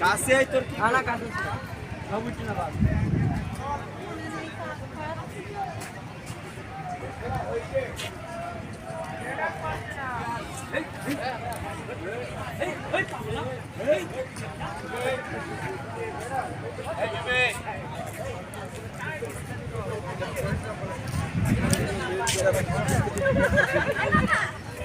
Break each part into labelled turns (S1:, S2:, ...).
S1: কাছে আই তোর
S2: না না কাছে সব উঠছে না বাদ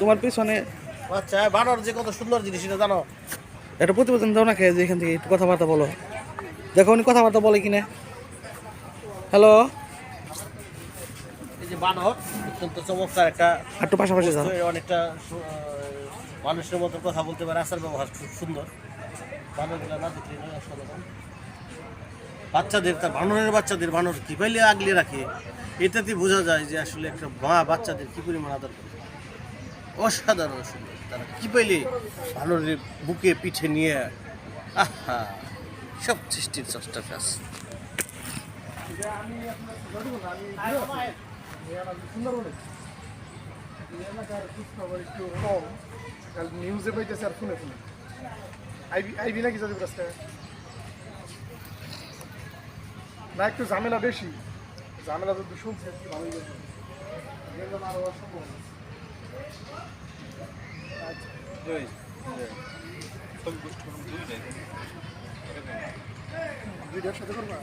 S3: তোমার পিছনে
S4: আচ্ছা বানর যে কত সুন্দর জিনিস এটা জানো?
S3: একটা প্রতিবেদন দাও না খেয়ে যে এখান থেকে একটু কথাবার্তা বলো। দেখো উনি কথাবার্তা বলে কিনা। হ্যালো?
S4: এই যে বানর অত্যন্ত চমৎকার একটা
S3: একটু পাশাপাশি যাও।
S4: অনেকটা মানুষের মতো কথা বলতে পারে আচার ব্যবহার খুব সুন্দর। বানরগুলো না দেখলে বাচ্চাদের তার বানরের বাচ্চাদের বানর কি পাইলে আগলে রাখে? এটাতে বোঝা যায় যে আসলে একটা মা বাচ্চাদের কি পরিমাণ আদর করে। অসাধারণ সুন্দর। তারা কি পাইলে বানরের বুকে পিঠে নিয়ে, আহা, সব সৃষ্টির চেষ্টা কাজ।
S5: নিউজে পাইতেছে আর না, একটু ঝামেলা বেশি। ঝামেলা যদি শুনছে একটু ভালোই লাগবে দেখলাম আরও অসম্ভব। দুইটার সাথে করবা?